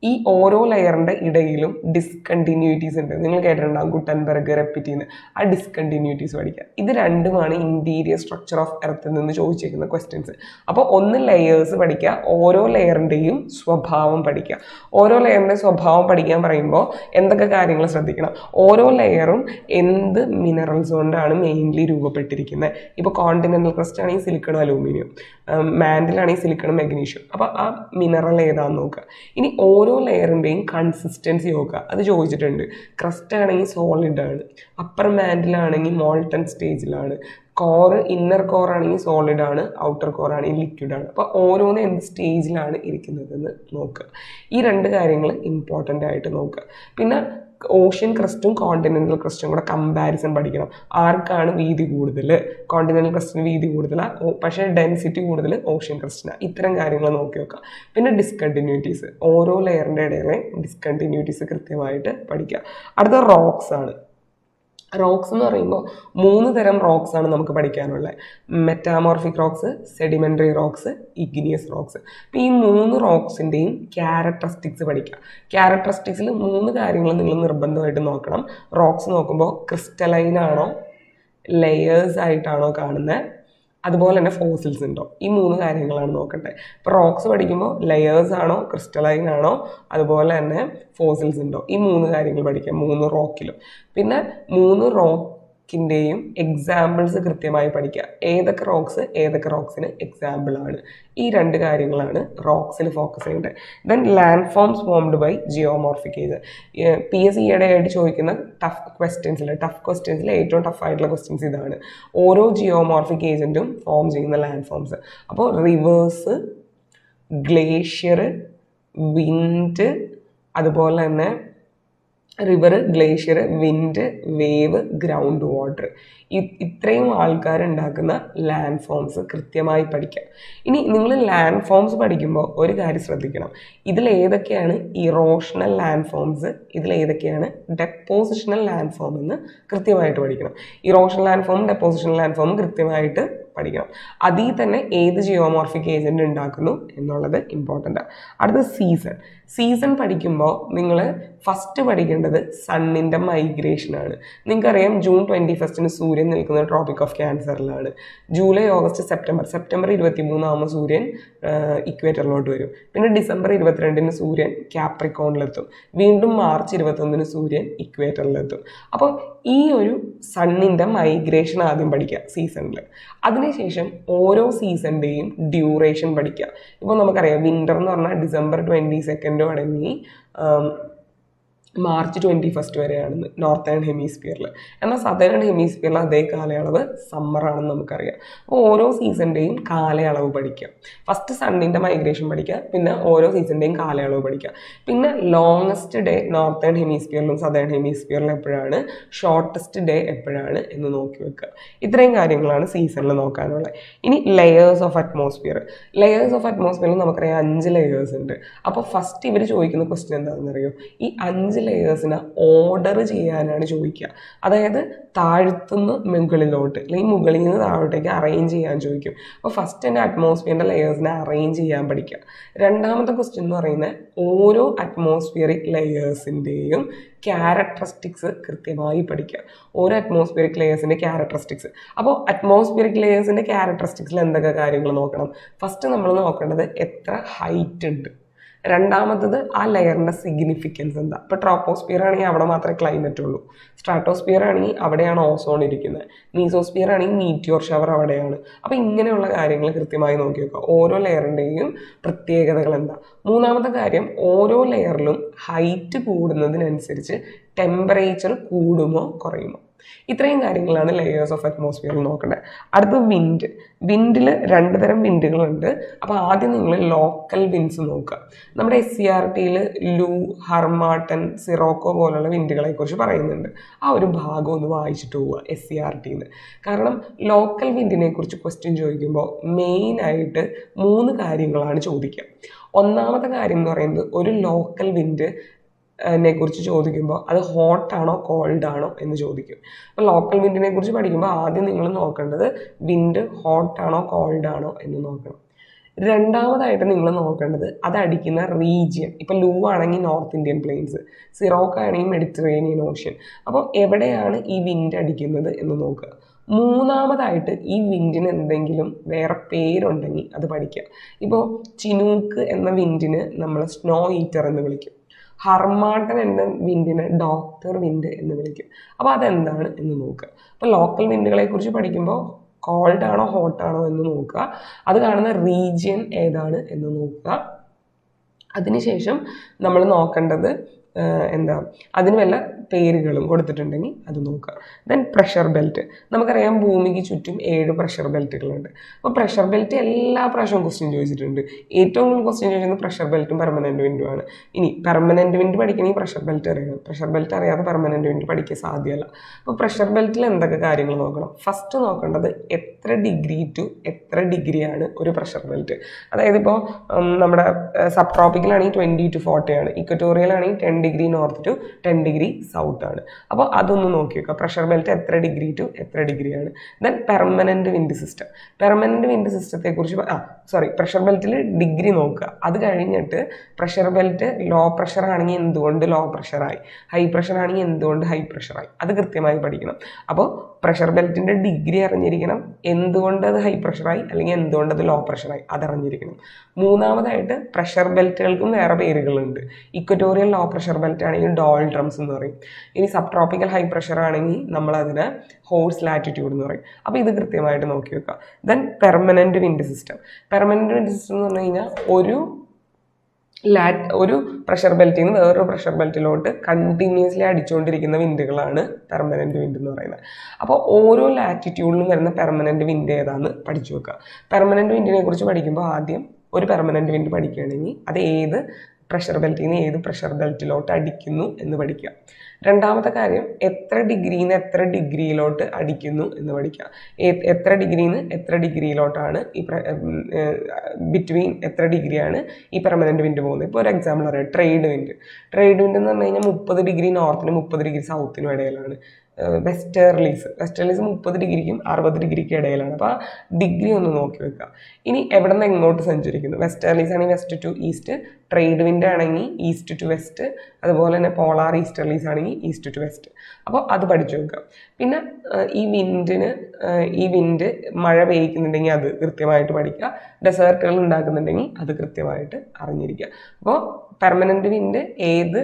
ഈ ഓരോ ലെയറിന്റെ ഇടയിലും ഡിസ്കണ്ടിന്യൂറ്റീസ് ഉണ്ട്. നിങ്ങൾ കേട്ടിട്ടുണ്ടാകും ഗുട്ടൻബർഗ് ചെയ്യുന്ന ആ ഡിസ്കണ്ടിന്യൂറ്റീസ് പഠിക്കുക ഇത് രണ്ടുമാണ് ഇന്റീരിയർ സ്ട്രക്ചർ ഓഫ് എർത്തിൽ നിന്ന് ചോദിച്ചേക്കുന്ന ക്വസ്റ്റ്യൻസ് അപ്പോൾ ഒന്ന് ലെയേഴ്സ് പഠിക്കുക ഓരോ ലെയറിന്റെയും സ്വഭാവം പഠിക്കുക. ഓരോ ലെയറിന്റെ സ്വഭാവം പഠിക്കാൻ പറയുമ്പോൾ എന്തൊക്കെ കാര്യങ്ങൾ ശ്രദ്ധിക്കണം? ഓരോ ലെയറും എന്ത് മിനറൽസ് കൊണ്ടാണ് മെയിൻലി രൂപപ്പെട്ടിരിക്കുന്നത് ഇപ്പോൾ കോണ്ടിനെന്റൽ ക്രസ്റ്റ് ആണെങ്കിൽ സിലിക്കൺ അലൂമിനിയം മാൻഡിലാണെങ്കിൽ സിലിക്കൺ മെഗ്നീഷ്യം അപ്പോൾ ആ മിനറൽ ഏതാണെന്ന് നോക്കുക. ഇനി ഓരോ ഓരോ ലെയറിന്റെയും കൺസിസ്റ്റൻസി നോക്കുക. അത് ചോദിച്ചിട്ടുണ്ട്. ക്രസ്റ്റ് ആണെങ്കിൽ സോളിഡ് ആണ്. അപ്പർ മാൻഡിലാണെങ്കിൽ മോൾട്ടൺ സ്റ്റേജിലാണ് കോർ ഇന്നർ കോർ ആണെങ്കിൽ സോളിഡ് ആണ്. ഔട്ടർ കോർ ആണെങ്കിൽ ലിക്വിഡ് ആണ്. അപ്പോൾ ഓരോന്ന് എന്ത് സ്റ്റേജിലാണ് ഇരിക്കുന്നതെന്ന് നോക്കുക. ഈ രണ്ട് കാര്യങ്ങൾ ഇമ്പോർട്ടന്റ് ആയിട്ട് നോക്കുക. പിന്നെ ഓഷ്യൻ ക്രസ്റ്റും കോണ്ടിനെന്റൽ ക്രസ്റ്റും കൂടെ കമ്പാരിസൺ പഠിക്കണം. ആർക്കാണ് വീതി കൂടുതൽ? കോണ്ടിനെന്റൽ ക്രസ്റ്റിന് വീതി കൂടുതലാണ് പക്ഷേ ഡെൻസിറ്റി കൂടുതൽ ഓഷ്യൻ ക്രസ്റ്റിനാണ് ഇത്തരം കാര്യങ്ങൾ നോക്കി വെക്കുക പിന്നെ ഡിസ്കണ്ടിന്യൂറ്റീസ് ഓരോ ലെയറിന്റെ ഇടയിലെ ഡിസ്കണ്ടിന്യൂറ്റീസ് കൃത്യമായിട്ട് പഠിക്കുക അടുത്ത റോക്സ് ആണ്. റോക്സ് എന്ന് പറയുമ്പോൾ മൂന്ന് തരം റോക്സ് ആണ് നമുക്ക് പഠിക്കാനുള്ളത് metamorphic rocks sedimentary rocks igneous rocks അപ്പോൾ ഈ മൂന്ന് റോക്സിന്റെയും ക്യാരക്ടറിസ്റ്റിക്സ് പഠിക്കുക ക്യാരക്ടറിസ്റ്റിക്സിൽ മൂന്ന് കാര്യങ്ങൾ നിങ്ങൾ നിർബന്ധമായിട്ട് നോക്കണം. റോക്സ് നോക്കുമ്പോൾ ക്രിസ്റ്റലൈൻ ആണോ? ലെയേഴ്സ് ആയിട്ടാണോ കാണുന്നത് അതുപോലെ തന്നെ ഫോസിൽസ് ഉണ്ടോ? ഈ മൂന്ന് കാര്യങ്ങളാണ് നോക്കേണ്ടത് ഇപ്പോൾ റോക്സ് പഠിക്കുമ്പോൾ ലെയേഴ്സ് ആണോ ക്രിസ്റ്റലൈൻ ആണോ? അതുപോലെ തന്നെ ഫോസിൽസ് ഉണ്ടോ? ഈ മൂന്ന് കാര്യങ്ങൾ പഠിക്കാം മൂന്ന് റോക്കിലും പിന്നെ മൂന്ന് റോക്കിന്റെയും എക്സാമ്പിൾസ് കൃത്യമായി പഠിക്കുക. ഏതൊക്കെ റോക്സ് ഏതൊക്കെ റോക്സിന് എക്സാമ്പിൾ ആണ്. ഈ രണ്ട് കാര്യങ്ങളാണ് റോക്സിൽ ഫോക്കസ് ചെയ്യേണ്ടത്. Then land forms formed by geomorphic age P S സിയുടെ ആയിട്ട് ചോദിക്കുന്ന ടഫ് ക്വസ്റ്റ്യൻസിൽ ടഫ് ക്വസ്റ്റ്യൻസിൽ ഏറ്റവും ടഫ് ആയിട്ടുള്ള ക്വസ്റ്റ്യൻസ് ഇതാണ്. ഓരോ ജിയോമോർഫിക് ഏജന്റും ഫോം ചെയ്യുന്ന ലാൻഡ് ഫോംസ് അപ്പോൾ റിവേഴ്സ് ഗ്ലേഷ്യർ വിൻഡ് അതുപോലെ തന്നെ river glacier wind wave ground water ഇത്രയും ആൾക്കാർ ഉണ്ടാക്കുന്ന ലാൻഡ് ഫോംസ് കൃത്യമായി പഠിക്കാം. ഇനി നിങ്ങൾ ലാൻഡ് ഫോംസ് പഠിക്കുമ്പോൾ ഒരു കാര്യം ശ്രദ്ധിക്കണം. ഇതിൽ ഏതൊക്കെയാണ് ഇറോഷണൽ ലാൻഡ് ഫോംസ് ഇതിൽ ഏതൊക്കെയാണ് ഡെപ്പോസിഷണൽ ലാൻഡ് ഫോം എന്ന് കൃത്യമായിട്ട് പഠിക്കണം. Erosional land form depositional land form കൃത്യമായിട്ട് പഠിക്കണം. അതിൽ തന്നെ ഏത് ജിയോമോർഫിക് ഏജന്റ് ഉണ്ടാക്കുന്നു എന്നുള്ളത് ഇമ്പോർട്ടന്റ് ആണ് അടുത്ത സീസൺ സീസൺ പഠിക്കുമ്പോൾ നിങ്ങൾ ഫസ്റ്റ് പഠിക്കേണ്ടത് സണ്ണിന്റെ മൈഗ്രേഷനാണ് നിങ്ങൾക്കറിയാം ജൂൺ ട്വന്റി ഫസ്റ്റിന് സൂര്യൻ നിൽക്കുന്ന ട്രോപ്പിക് ഓഫ് ക്യാൻസറിലാണ് ജൂലൈ ഓഗസ്റ്റ് സെപ്റ്റംബർ. സെപ്റ്റംബർ ഇരുപത്തി മൂന്നാകുമ്പോൾ സൂര്യൻ ഇക്വേറ്ററിലോട്ട് വരും. പിന്നെ ഡിസംബർ ഇരുപത്തിരണ്ടിന് സൂര്യൻ ക്യാപ്രിക്കോണിലെത്തും വീണ്ടും മാർച്ച് ഇരുപത്തൊന്നിന് സൂര്യൻ ഇക്വേറ്ററിലെത്തും അപ്പോൾ ഈ ഒരു സണ്ണിന്റെ മൈഗ്രേഷൻ ആദ്യം പഠിക്കുക സീസണിൽ അതിനുശേഷം ഓരോ സീസണിന്റെയും ഡ്യൂറേഷൻ പഠിക്കുക. ഇപ്പോൾ നമുക്കറിയാം വിന്റർ എന്ന് പറഞ്ഞാൽ ഡിസംബർ ട്വന്റി സെക്കൻഡ് തുടങ്ങി മാർച്ച് ട്വന്റി ഫസ്റ്റ് വരെയാണ് നോർത്തേൺ ഹെമിസ്ഫിയറിൽ എന്നാൽ സദേൺ ഹെമിസ്ഫിയറിൽ അതേ കാലയളവ് സമ്മറാണെന്ന് നമുക്കറിയാം. അപ്പോൾ ഓരോ സീസണിന്റെയും കാലയളവ് പഠിക്കുക ഫസ്റ്റ് സണ്ണിന്റെ മൈഗ്രേഷൻ പഠിക്കുക പിന്നെ ഓരോ സീസണിന്റെയും കാലയളവ് പഠിക്കുക പിന്നെ ലോങ്ങസ്റ്റ് ഡേ നോർത്തേൺ ഹെമിസ്ഫിയറിലും സദേൺ ഹെമിസ്ഫിയറിലും എപ്പോഴാണ്? ഷോർട്ടസ്റ്റ് ഡേ എപ്പോഴാണ് എന്ന് നോക്കി വെക്കുക. ഇത്രയും കാര്യങ്ങളാണ് സീസണിൽ നോക്കാനുള്ളത്. ഇനി layers of atmosphere layers of അറ്റ്മോസ്ഫിയറിൽ നമുക്കറിയാം അഞ്ച് ലെയേഴ്സ് ഉണ്ട്. അപ്പോൾ ഫസ്റ്റ് ഇവർ ചോദിക്കുന്ന ക്വസ്റ്റ്യൻ എന്താണെന്നറിയോ? ഈ അഞ്ച് ലെയേഴ്സിനെ ഓർഡർ ചെയ്യാനാണ് ചോദിക്കുക. അതായത് താഴ്ത്തുനിന്ന് മുകളിലോട്ട് അല്ലെങ്കിൽ മുകളിൽ നിന്ന് താഴോട്ടേക്ക് അറേഞ്ച് ചെയ്യാൻ ചോദിക്കും. അപ്പോൾ ഫസ്റ്റ് തന്നെ അറ്റ്മോസ്ഫിയറിന്റെ ലെയേഴ്സിനെ അറേഞ്ച് ചെയ്യാൻ പഠിക്കുക. രണ്ടാമത്തെ ക്വസ്റ്റ്യൻ എന്ന് പറയുന്നത് ഓരോ അറ്റ്മോസ്ഫിയറിക് ലെയേഴ്സിന്റെയും ക്യാരക്ടറിസ്റ്റിക്സ് കൃത്യമായി പഠിക്കുക. ഓരോ അറ്റ്മോസ്ഫിയറിക് ലെയേഴ്സിന്റെ ക്യാരക്ടറിസ്റ്റിക്സ് അപ്പോൾ അറ്റ്മോസ്ഫിയറിക് ലെയേഴ്സിന്റെ ക്യാരക്ടറിസ്റ്റിക്സിൽ എന്തൊക്കെ കാര്യങ്ങൾ നോക്കണം? ഫസ്റ്റ് നമ്മൾ നോക്കേണ്ടത് എത്ര ഹൈറ്റ് ഉണ്ട്. രണ്ടാമത്തത് ആ ലെയറിന്റെ സിഗ്നിഫിക്കൻസ് എന്താ? ഇപ്പോൾ ട്രോപ്പോസ്ഫിയർ ആണെങ്കിൽ അവിടെ മാത്രമേ ക്ലൈമറ്റ് ഉള്ളൂ. സ്ട്രാറ്റോസ്ഫിയർ ആണെങ്കിൽ അവിടെയാണ് ഓസോൺ ഇരിക്കുന്നത്. മീസോസ്ഫിയർ ആണെങ്കിൽ മീറ്റിയോർ ഷവർ അവിടെയാണ്. അപ്പോൾ ഇങ്ങനെയുള്ള കാര്യങ്ങൾ കൃത്യമായി നോക്കി വെക്കുക ഓരോ ലെയറിന്റെയും പ്രത്യേകതകൾ എന്താ? മൂന്നാമത്തെ കാര്യം ഓരോ ലെയറിലും ഹൈറ്റ് കൂടുന്നതിനനുസരിച്ച് ടെമ്പറേച്ചർ കൂടുമോ കുറയുമോ? ഇത്രയും കാര്യങ്ങളാണ് ലെയേഴ്സ് ഓഫ് അറ്റ്മോസ്ഫിയറിൽ നോക്കേണ്ടത് അടുത്ത വിൻഡ് വിൻഡിൽ രണ്ട് തരം വിൻഡുകളുണ്ട് അപ്പോൾ ആദ്യം നിങ്ങൾ ലോക്കൽ വിൻഡ്സ് നോക്കുക. നമ്മുടെ എസ് സി ആർ ടിയിൽ ലൂ ഹർമാട്ടൻ സിറോക്കോ പോലുള്ള വിൻഡുകളെ കുറിച്ച് പറയുന്നുണ്ട്. ആ ഒരു ഭാഗം ഒന്ന് വായിച്ചിട്ട് പോവുക എസ് സി ആർ ടിന്ന് കാരണം ലോക്കൽ വിൻഡിനെ കുറിച്ച് ക്വസ്റ്റ്യൻ ചോദിക്കുമ്പോൾ മെയിനായിട്ട് മൂന്ന് കാര്യങ്ങളാണ് ചോദിക്കുക. ഒന്നാമത്തെ കാര്യം എന്ന് പറയുന്നത് ഒരു ലോക്കൽ വിൻഡ് നെ കുറിച്ച് ചോദിക്കുമ്പോൾ അത് ഹോട്ടാണോ കോൾഡ് ആണോ എന്ന് ചോദിക്കും. അപ്പോൾ ലോക്കൽ വിൻഡിനെ കുറിച്ച് പഠിക്കുമ്പോൾ ആദ്യം നിങ്ങൾ നോക്കേണ്ടത് വിൻഡ് ഹോട്ടാണോ കോൾഡ് ആണോ എന്ന് നോക്കണം. രണ്ടാമതായിട്ട് നിങ്ങൾ നോക്കേണ്ടത് അത് അടിക്കുന്ന റീജിയൻ ഇപ്പോൾ ലൂ ആണെങ്കിൽ നോർത്ത് ഇന്ത്യൻ പ്ലെയിൻസ് സിറോക്ക ആണെങ്കിൽ മെഡിറ്ററേനിയൻ ഓഷ്യൻ അപ്പോൾ എവിടെയാണ് ഈ വിൻഡ് അടിക്കുന്നത് എന്ന് നോക്കുക. മൂന്നാമതായിട്ട് ഈ വിൻഡിന് എന്തെങ്കിലും വേറെ പേരുണ്ടെങ്കിൽ അത് പഠിക്കുക. ഇപ്പോൾ ചിനൂക്ക് എന്ന വിൻഡിന് നമ്മൾ സ്നോ ഈറ്റർ എന്ന് വിളിക്കും. ഹർമാട്ടൻ എന്ന വിൻഡിനെ ഡോക്ടർ വിൻഡ് എന്ന് വിളിക്കും. അപ്പോൾ അതെന്താണ് എന്ന് നോക്കുക. അപ്പോൾ ലോക്കൽ വിൻഡുകളെ കുറിച്ച് പഠിക്കുമ്പോൾ കോൾഡ് ആണോ ഹോട്ട് ആണോ എന്ന് നോക്കുക. അത് കാണുന്ന റീജിയൻ ഏതാണ് എന്ന് നോക്കുക. അതിനുശേഷം നമ്മൾ നോക്കേണ്ടത് എന്താ അതിന് വല്ല പേരുകളും കൊടുത്തിട്ടുണ്ടെങ്കിൽ അത് നോക്കുക. ദെൻ പ്രഷർ ബെൽറ്റ് നമുക്കറിയാം ഭൂമിക്ക് ചുറ്റും ഏഴ് പ്രഷർ ബെൽറ്റുകളുണ്ട് അപ്പോൾ പ്രഷർ ബെൽറ്റ് എല്ലാ പ്രാവശ്യവും ക്വസ്റ്റ്യൻ ചോദിച്ചിട്ടുണ്ട്. ഏറ്റവും കൂടുതൽ ക്വസ്റ്റ്യൻ ചോദിക്കുന്നത് പ്രഷർ ബെൽറ്റും പെർമനന്റ് വിൻഡും ആണ്. ഇനി പെർമനന്റ് വിൻഡ് പഠിക്കണമെങ്കിൽ പ്രഷർ ബെൽറ്റ് അറിയണം. പ്രഷർ ബെൽറ്റ് അറിയാതെ പെർമനന്റ് വിൻഡ് പഠിക്കാൻ സാധ്യമല്ല. അപ്പോൾ പ്രഷർ ബെൽറ്റിൽ എന്തൊക്കെ കാര്യങ്ങൾ നോക്കണം? ഫസ്റ്റ് നോക്കേണ്ടത് എത്ര ഡിഗ്രി ടു എത്ര ഡിഗ്രിയാണ് ഒരു പ്രഷർ ബെൽറ്റ് അതായത് ഇപ്പോൾ നമ്മുടെ സബ് ട്രോപ്പിക്കലാണെങ്കിൽ ട്വന്റി ടു ഫോർട്ടി ആണ്. ഇക്വറ്റോറിയൽ ആണെങ്കിൽ ten degree north to ten degree south ആണ്. അപ്പോൾ അതൊന്ന് നോക്കി വെക്കുക പ്രഷർ ബെൽറ്റ് എത്ര ഡിഗ്രി ടു എത്ര ഡിഗ്രിയാണ് then permanent wind system permanent wind സിസ്റ്റത്തെക്കുറിച്ച് ആ സോറി പ്രഷർ ബെൽറ്റിൽ ഡിഗ്രി നോക്കുക. അത് കഴിഞ്ഞിട്ട് പ്രഷർ ബെൽറ്റ് ലോ പ്രഷർ ആണെങ്കിൽ എന്തുകൊണ്ട് ലോ പ്രഷറായി ഹൈ പ്രഷർ ആണെങ്കിൽ എന്തുകൊണ്ട് ഹൈ പ്രഷറായി അത് കൃത്യമായി പഠിക്കണം. അപ്പോൾ പ്രഷർ ബെൽറ്റിന്റെ ഡിഗ്രി അറിഞ്ഞിരിക്കണം. എന്തുകൊണ്ട് അത് ഹൈ പ്രഷറായി അല്ലെങ്കിൽ എന്തുകൊണ്ട് അത് ലോ പ്രഷറായി അതറിഞ്ഞിരിക്കണം. മൂന്നാമതായിട്ട് പ്രഷർ ബെൽറ്റുകൾക്കും വേറെ പേരുകളുണ്ട്. ഇക്വറ്റോറിയൽ ലോ പ്രഷർ ബെൽറ്റ് ആണെങ്കിൽ ഡോൾ ഡ്രംസ് എന്ന് പറയും. ഇനി സബ് ട്രോപ്പിക്കൽ ഹൈ പ്രഷർ ആണെങ്കിൽ നമ്മളതിന് ഹോഴ്സ് ലാറ്റിറ്റ്യൂഡ് എന്ന് പറയും. അപ്പോൾ ഇത് കൃത്യമായിട്ട് നോക്കി വെക്കുക then permanent wind system permanent wind system എന്ന് പറഞ്ഞു കഴിഞ്ഞാൽ ഒരു ലാറ്റ് ഒരു പ്രഷർ ബെൽറ്റിൽ നിന്ന് വേറൊരു പ്രഷർ ബെൽറ്റിലോട്ട് കണ്ടിന്യൂസ്ലി അടിച്ചുകൊണ്ടിരിക്കുന്ന വിൻഡുകളാണ് പെർമനന്റ് വിൻഡ് എന്ന് പറയുന്നത്. അപ്പോൾ ഓരോ ലാറ്റിറ്റ്യൂഡിലും വരുന്ന പെർമനന്റ് വിൻഡ് ഏതാണെന്ന് പഠിച്ചു വെക്കുക പെർമനന്റ് വിൻഡിനെ കുറിച്ച് പഠിക്കുമ്പോൾ ആദ്യം ഒരു പെർമനന്റ് വിൻഡ് പഠിക്കുകയാണെങ്കിൽ അത് ഏത് പ്രഷർ ബെൽറ്റിൽ നിന്ന് ഏത് പ്രഷർ ബെൽറ്റിലോട്ട് അടിക്കുന്നു എന്ന് പഠിക്കുക. രണ്ടാമത്തെ കാര്യം എത്ര ഡിഗ്രിയിൽ നിന്ന് എത്ര ഡിഗ്രിയിലോട്ട് അടിക്കുന്നു എന്ന് പഠിക്കുക. എത്ര ഡിഗ്രിയിൽ നിന്ന് എത്ര ഡിഗ്രിയിലോട്ടാണ് ഈ ബിറ്റ്വീൻ എത്ര ഡിഗ്രിയാണ് ഈ പെർമനന്റ് വിൻഡ് പോകുന്നത്. ഇപ്പോൾ ഒരു എക്സാമ്പിൾ പറയാം ട്രേഡ് വിൻഡ് ട്രേഡ് വിൻഡ് എന്ന് പറഞ്ഞു കഴിഞ്ഞാൽ മുപ്പത് ഡിഗ്രി നോർത്തിനും മുപ്പത് ഡിഗ്രി സൗത്തിനും ഇടയിലാണ്. വെസ്റ്റേർലീസ് വെസ്റ്റേർലീസ് മുപ്പത് ഡിഗ്രിക്കും അറുപത് ഡിഗ്രിക്കും ഇടയിലാണ്. അപ്പോൾ ആ ഡിഗ്രി ഒന്ന് നോക്കി വെക്കുക. ഇനി എവിടെ നിന്ന് എങ്ങോട്ട് സഞ്ചരിക്കുന്നു? വെസ്റ്റേർലീസ് ആണെങ്കിൽ west to east trade wind ആണെങ്കിൽ ഈസ്റ്റ് ടു വെസ്റ്റ് അതുപോലെ തന്നെ പോളാർ ഈസ്റ്റേർലീസ് ആണെങ്കിൽ ഈസ്റ്റ് ടു വെസ്റ്റ്. അപ്പോൾ അത് പഠിച്ചു വെക്കുക. പിന്നെ ഈ വിൻഡിന് ഈ വിൻഡ് മഴ പെയ്യിക്കുന്നുണ്ടെങ്കിൽ അത് കൃത്യമായിട്ട് പഠിക്കുക. ഡെസേർട്ടുകൾ ഉണ്ടാക്കുന്നുണ്ടെങ്കിൽ അത് കൃത്യമായിട്ട് അറിഞ്ഞിരിക്കുക. അപ്പോൾ പെർമനന്റ് വിൻഡ് ഏത്